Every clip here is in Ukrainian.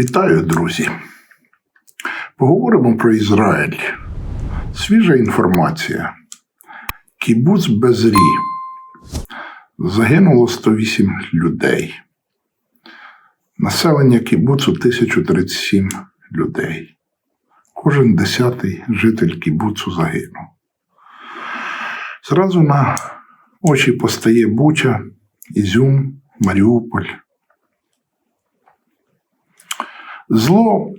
Вітаю, друзі! Поговоримо про Ізраїль. Свіжа інформація. Кібуц Безрі. Загинуло 108 людей. Населення кібуцу 1037 людей. Кожен десятий житель кібуцу загинув. Зразу на очі постає Буча, Ізюм, Маріуполь. Зло,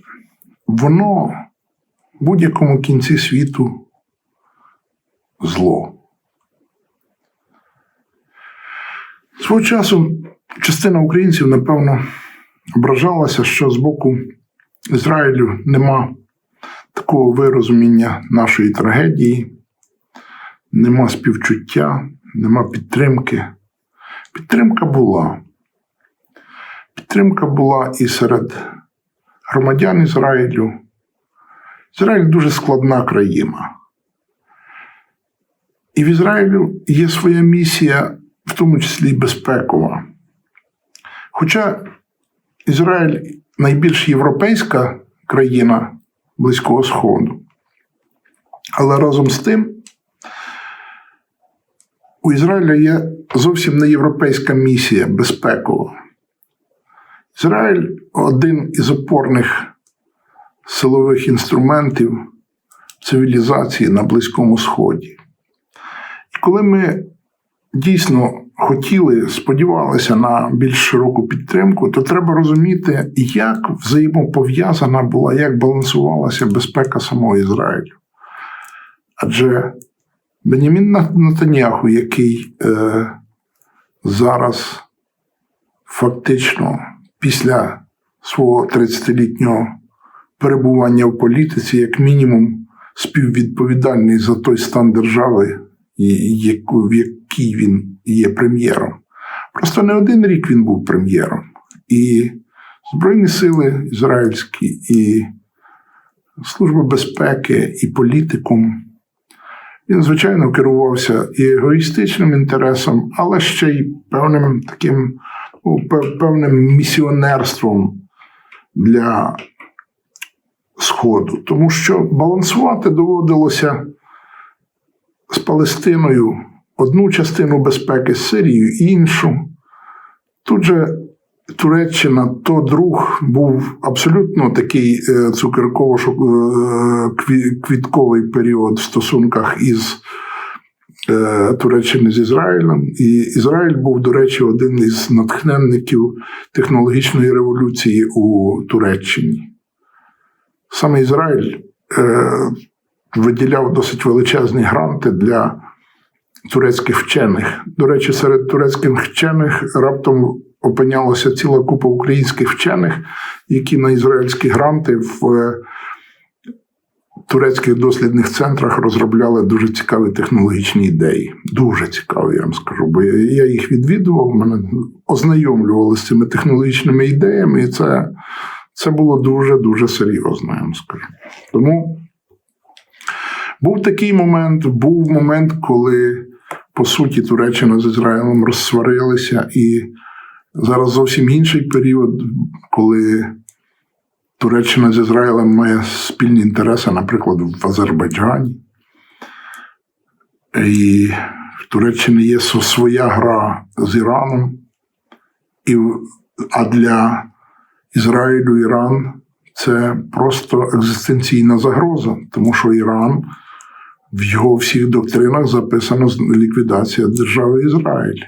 воно в будь-якому кінці світу зло. Свого часу частина українців, напевно, ображалася, що з боку Ізраїлю нема такого вирозуміння нашої трагедії, нема співчуття, нема підтримки. Підтримка була. Підтримка була і серед громадян Ізраїлю. Ізраїль дуже складна країна. І в Ізраїлю є своя місія, в тому числі безпекова. Хоча Ізраїль найбільш європейська країна Близького Сходу. Але разом з тим у Ізраїля є зовсім не європейська місія безпекова. Ізраїль один із опорних силових інструментів цивілізації на Близькому Сході. І коли ми дійсно хотіли, сподівалися на більш широку підтримку, то треба розуміти, як взаємопов'язана була, як балансувалася безпека самого Ізраїлю. Адже Бенямін Натаняху, який е, зараз фактично після свого 30-літнього перебування в політиці, як мінімум, співвідповідальний за той стан держави, в якій він є прем'єром. Просто не один рік він був прем'єром. І Збройні сили ізраїльські, і Служба безпеки, і політикум. Він, звичайно, керувався і егоїстичним інтересом, але ще й певним таким певним місіонерством для Сходу. Тому що балансувати доводилося з Палестиною одну частину безпеки з Сирією, іншу. Тут же Туреччина, то друг був абсолютно такий е, цукерково-квітковий період в стосунках із е, Туреччини з Ізраїлем. І Ізраїль був, до речі, один із натхненників технологічної революції у Туреччині. Саме Ізраїль е, виділяв досить величезні гранти для турецьких вчених. До речі, серед турецьких вчених раптом опинялася ціла купа українських вчених, які на ізраїльські гранти в е, турецьких дослідних центрах розробляли дуже цікаві технологічні ідеї. Дуже цікаві, я вам скажу. Бо я їх відвідував, мене ознайомлювали з цими технологічними ідеями, і це, це було дуже-дуже серйозно, я вам скажу. Тому. Був такий момент, був момент, коли, по суті, Туреччина з Ізраїлем розсварилися, і зараз зовсім інший період, коли Туреччина з Ізраїлем має спільні інтереси, наприклад, в Азербайджані. І в Туреччині є своя гра з Іраном, і, а для Ізраїлю Іран це просто екзистенційна загроза, тому що Іран в його всіх доктринах записано ліквідація держави Ізраїль.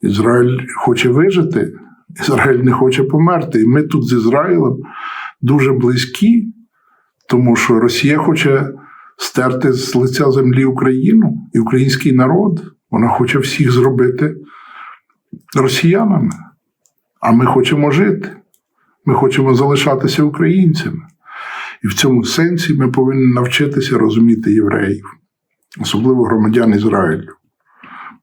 Ізраїль хоче вижити, Ізраїль не хоче померти. І ми тут з Ізраїлем дуже близькі, тому що Росія хоче стерти з лиця землі Україну і український народ. Вона хоче всіх зробити росіянами. А ми хочемо жити. Ми хочемо залишатися українцями. І в цьому сенсі ми повинні навчитися розуміти євреїв, особливо громадян Ізраїлю.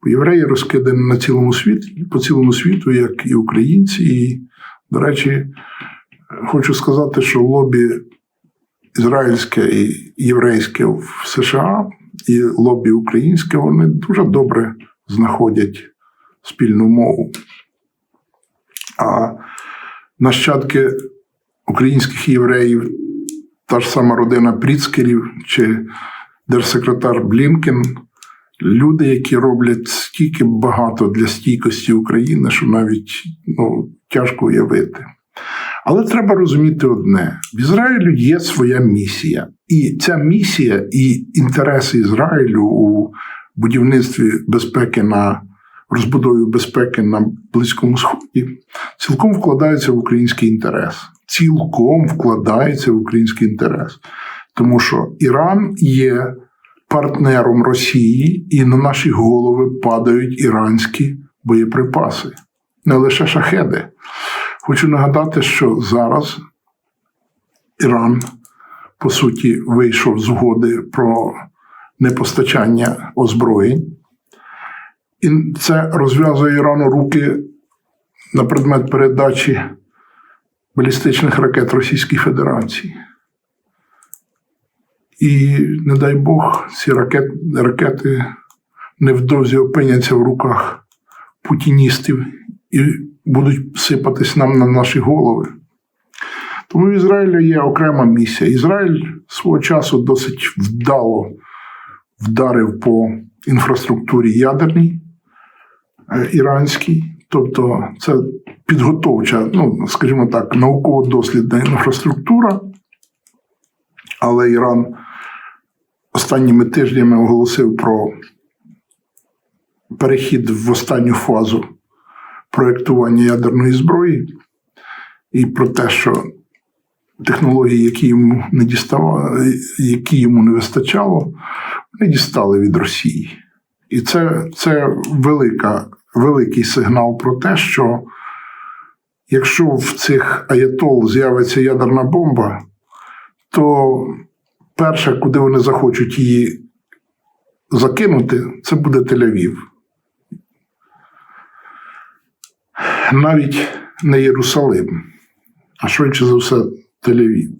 Бо євреї розкидані на цілому світі, по цілому світу, як і українці. І, до речі, хочу сказати, що лобі ізраїльське і єврейське в США і лобі українське, вони дуже добре знаходять спільну мову. А нащадки українських євреїв, та ж сама родина Пріцкерів чи держсекретар Блінкен. Люди, які роблять стільки багато для стійкості України, що навіть ну, тяжко уявити. Але треба розуміти одне: в Ізраїлю є своя місія, і ця місія і інтереси Ізраїлю у будівництві безпеки на розбудові безпеки на Близькому Сході цілком вкладаються в український інтерес. Цілком вкладається в український інтерес. Тому що Іран є партнером Росії, і на наші голови падають іранські боєприпаси, не лише шахеди. Хочу нагадати, що зараз Іран, по суті, вийшов з угоди про непостачання озброєнь, і це розв'язує Ірану руки на предмет передачі балістичних ракет Російській Федерації. І, не дай Бог, ці ракет, ракети невдовзі опиняться в руках путіністів і будуть сипатись нам на наші голови. Тому в Ізраїлі є окрема місія. Ізраїль свого часу досить вдало вдарив по інфраструктурі ядерній е, іранській, тобто це підготовча, ну, скажімо так, науково-дослідна інфраструктура. Але Іран останніми тижнями оголосив про перехід в останню фазу проєктування ядерної зброї і про те, що технології, які йому не діставали, які йому не вистачало, вони дістали від Росії. І це це велика, великий сигнал про те, що якщо в цих аятол з'явиться ядерна бомба, то перше, куди вони захочуть її закинути, це буде Тель-Авів. Навіть не Єрусалим, а швидше за все Тель-Авів.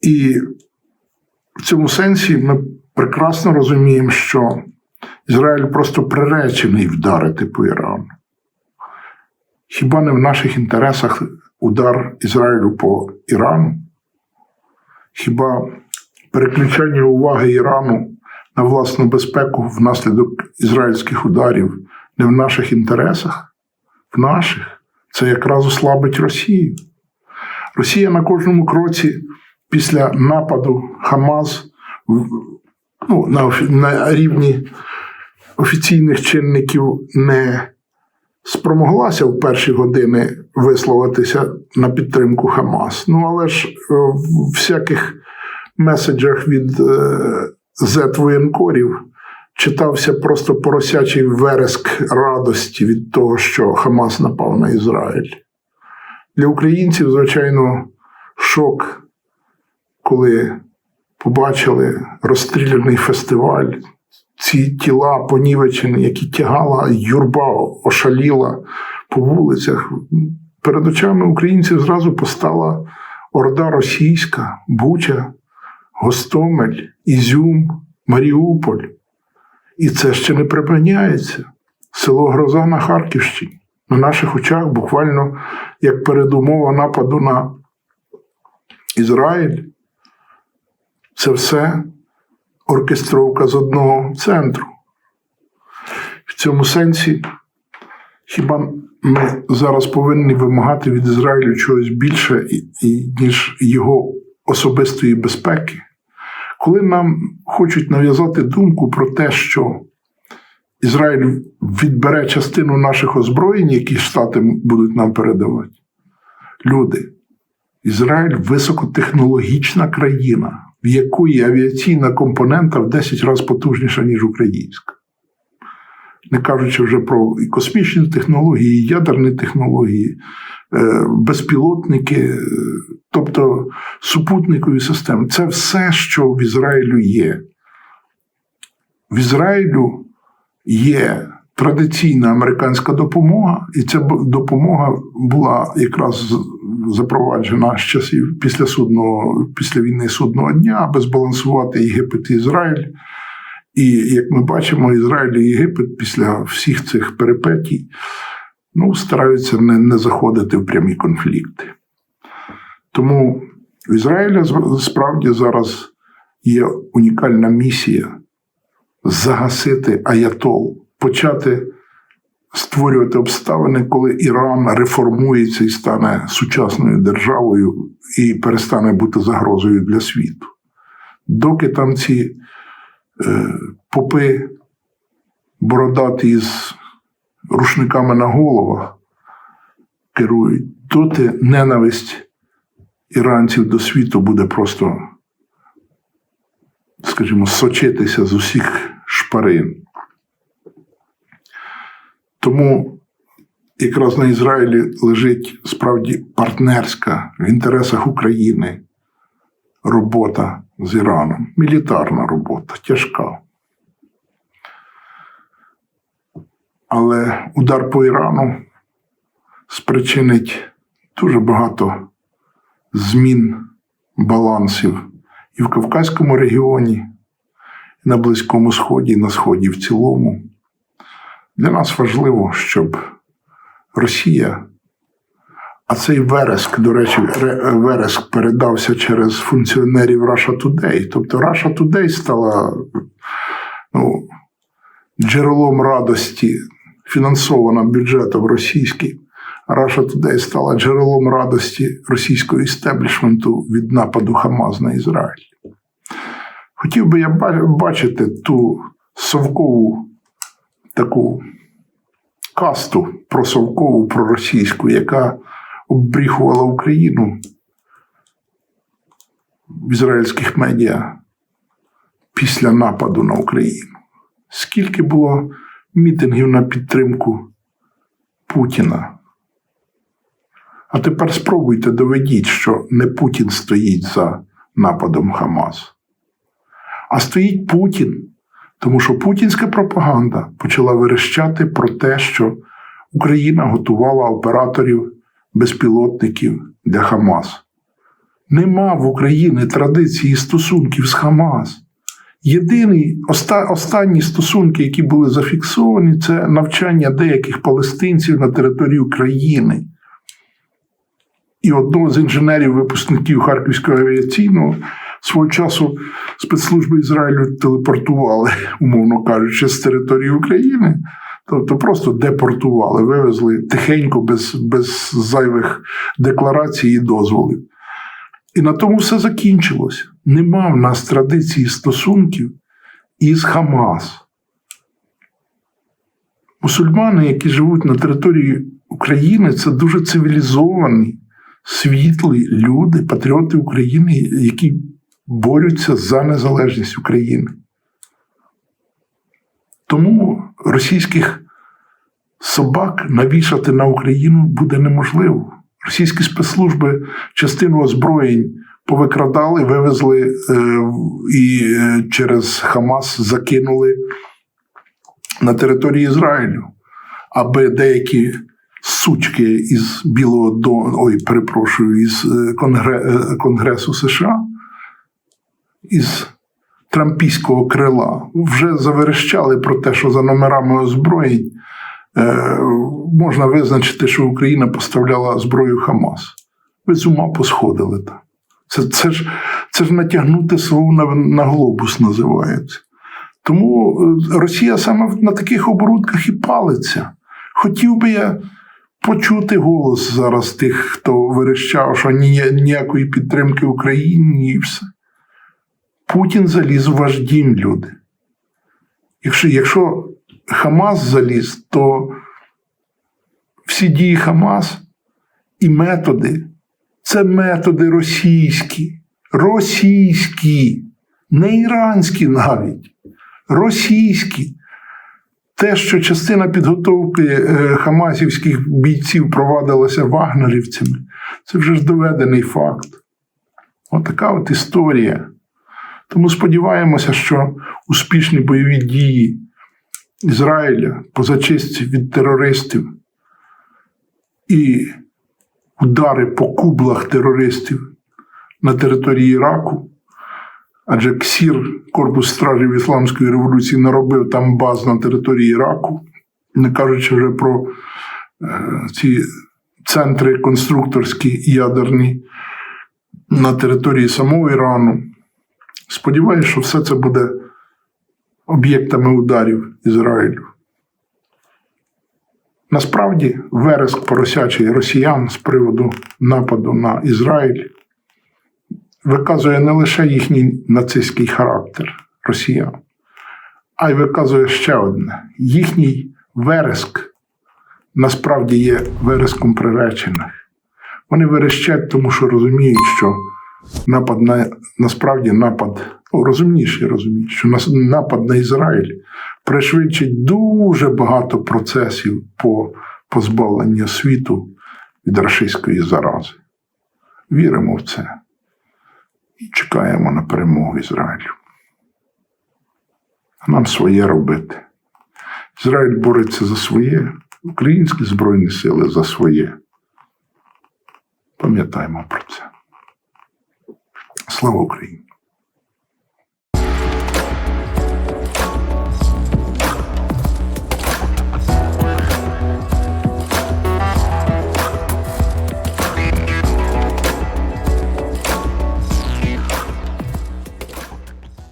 І в цьому сенсі ми прекрасно розуміємо, що Ізраїль просто приречений вдарити по Ірану. Хіба не в наших інтересах удар Ізраїлю по Ірану? Хіба переключення уваги Ірану на власну безпеку внаслідок ізраїльських ударів не в наших інтересах? В наших це якраз ослабить Росію. Росія на кожному кроці після нападу Хамас ну, на, на рівні офіційних чинників не спромоглася в перші години висловитися на підтримку Хамас. Ну, але ж е, в всяких меседжах від зет-воєнкорів читався просто поросячий вереск радості від того, що Хамас напав на Ізраїль. Для українців, звичайно, шок, коли побачили розстріляний фестиваль, ці тіла понівечені, які тягала юрба, ошаліла по вулицях. Перед очами українців зразу постала орда російська, Буча, Гостомель, Ізюм, Маріуполь. І це ще не припиняється. Село Гроза на Харківщині. На наших очах буквально як передумова нападу на Ізраїль. Це все оркестровка з одного центру. В цьому сенсі, хіба ми зараз повинні вимагати від Ізраїлю чогось більше, ніж його особистої безпеки? Коли нам хочуть нав'язати думку про те, що Ізраїль відбере частину наших озброєнь, які Штати будуть нам передавати, люди, Ізраїль високотехнологічна країна в якої авіаційна компонента в 10 разів потужніша, ніж українська. Не кажучи вже про космічні технології, ядерні технології, е, безпілотники, е, тобто супутникові системи. Це все, що в Ізраїлю є. В Ізраїлю є традиційна американська допомога, і ця допомога була якраз запроваджена з часів після судного, після війни судного дня, аби збалансувати Єгипет і Ізраїль. І як ми бачимо, Ізраїль і Єгипет після всіх цих перипетій ну, стараються не, не заходити в прямі конфлікти. Тому в Ізраїля справді зараз є унікальна місія загасити аятол, почати створювати обставини, коли Іран реформується і стане сучасною державою і перестане бути загрозою для світу. Доки там ці попи бородаті з рушниками на головах керують, доти ненависть іранців до світу буде просто, скажімо, сочитися з усіх шпарин. Тому якраз на Ізраїлі лежить справді партнерська в інтересах України робота з Іраном. Мілітарна робота, тяжка. Але удар по Ірану спричинить дуже багато змін балансів і в Кавказькому регіоні, і на Близькому Сході, і на Сході в цілому. Для нас важливо, щоб Росія, а цей вереск, до речі, вереск передався через функціонерів Russia Today. Тобто Russia Today стала ну, джерелом радості, фінансована бюджетом російським. Russia Today стала джерелом радості російського істеблішменту від нападу Хамас на Ізраїль. Хотів би я бачити ту совкову таку касту просовкову, проросійську, яка оббріхувала Україну в ізраїльських медіа після нападу на Україну. Скільки було мітингів на підтримку Путіна? А тепер спробуйте доведіть, що не Путін стоїть за нападом Хамас, а стоїть Путін. Тому що путінська пропаганда почала верещати про те, що Україна готувала операторів безпілотників для Хамас. Нема в Україні традиції стосунків з Хамас. Єдині оста, останні стосунки, які були зафіксовані, це навчання деяких палестинців на території України. І одного з інженерів-випускників Харківського авіаційного свого часу спецслужби Ізраїлю телепортували, умовно кажучи, з території України. Тобто просто депортували, вивезли тихенько, без, без зайвих декларацій і дозволів. І на тому все закінчилось. Нема в нас традиції стосунків із Хамас. Мусульмани, які живуть на території України, це дуже цивілізовані, світлі люди, патріоти України, які борються за незалежність України. Тому російських собак навішати на Україну буде неможливо. Російські спецслужби частину озброєнь повикрадали, вивезли е, і е, через Хамас закинули на території Ізраїлю, аби деякі сучки із Білого Дому, ой, перепрошую, із е, Конгре, Конгресу США, із Трампійського крила вже заверещали про те, що за номерами озброєнь е, можна визначити, що Україна поставляла зброю Хамас. Ви з ума посходили там. Це, це, ж, це ж натягнути слово на, на глобус називається. Тому е, Росія саме на таких оборудках і палиться. Хотів би я почути голос зараз тих, хто верещав, що ні, ніякої підтримки Україні і все. Путін заліз в ваш дім, люди. Якщо, якщо Хамас заліз, то всі дії Хамас і методи це методи російські, російські, не іранські навіть, російські. Те, що частина підготовки е, хамасівських бійців провадилася вагнерівцями, це вже ж доведений факт. Отака от історія. Тому сподіваємося, що успішні бойові дії Ізраїля по зачистці від терористів і удари по кублах терористів на території Іраку, адже КСІР, Корпус стражів Ісламської революції, наробив там баз на території Іраку, не кажучи вже про е, ці центри конструкторські ядерні, на території самого Ірану. Сподіваюся, що все це буде об'єктами ударів Ізраїлю. Насправді, вереск поросячий росіян з приводу нападу на Ізраїль виказує не лише їхній нацистський характер росіян, а й виказує ще одне: їхній вереск насправді є вереском приречених. Вони верещать, тому що розуміють, що напад на насправді напад, ну, розумніші розуміють, що напад на Ізраїль пришвидшить дуже багато процесів по позбавленню світу від рашистської зарази. Віримо в це і чекаємо на перемогу Ізраїлю. Нам своє робити. Ізраїль бореться за своє, українські Збройні сили за своє. Пам'ятаємо про це. Слава Україні!